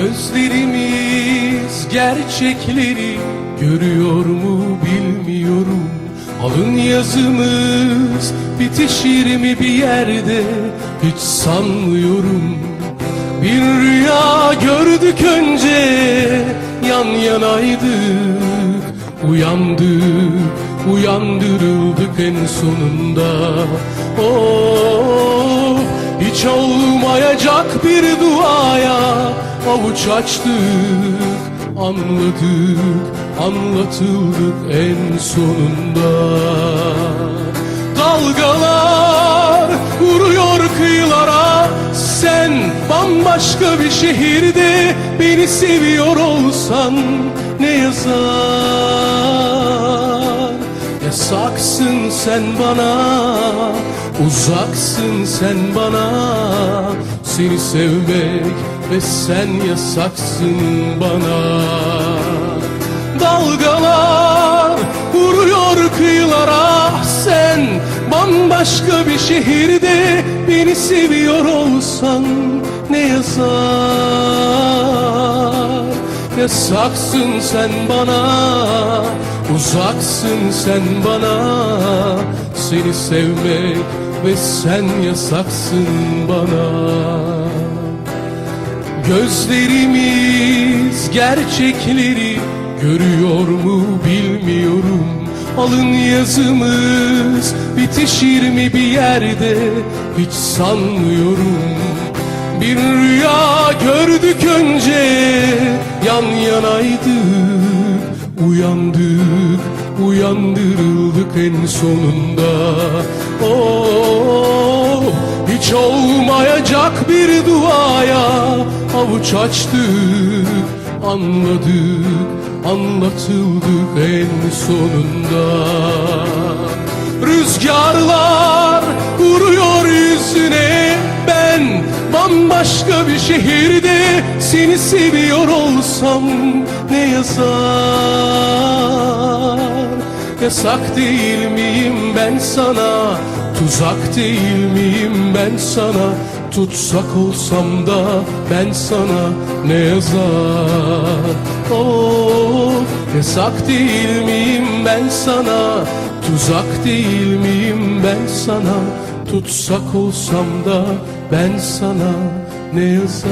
Gözlerimiz gerçekleri görüyor mu bilmiyorum. Alın yazımız bitişir mi bir yerde? Hiç sanmıyorum. Bir rüya gördük önce yan yanaydık Uyandık, uyandırıldık en sonunda. Oh, hiç olmayacak bir duaya avuç açtık Anladık, anlatıldık en sonunda. Dalgalar vuruyor kıyılara Sen bambaşka bir şehirde Beni seviyor olsan ne yazar? Yasaksın sen bana Uzaksın sen bana. Seni sevmek ve sen yasaksın bana. Dalgalar vuruyor kıyılara Sen bambaşka bir şehirde Beni seviyor olsan ne yazar? Yasaksın sen bana Uzaksın sen bana. Seni sevmek ve sen yasaksın bana Gözlerimiz gerçekleri görüyor mu bilmiyorum. Alın yazımız bitişir mi bir yerde hiç sanmıyorum. Bir rüya gördük önce yan yanaydık Uyandık, uyandırıldık en sonunda. Oh, hiç olmayacak bir duaya avuç açtık Anladık, anlatıldık en sonunda. Rüzgarlar vuruyor yüzüne Ben bambaşka bir şehirde Seni seviyor olsam ne yazar? Yasak değil miyim ben sana Tuzak değil miyim ben sana? Tutsak olsam da ben sana ne yazar? Oh yasak değil miyim ben sana? Tuzak değil miyim ben sana? Tutsak olsam da ben sana ne yazar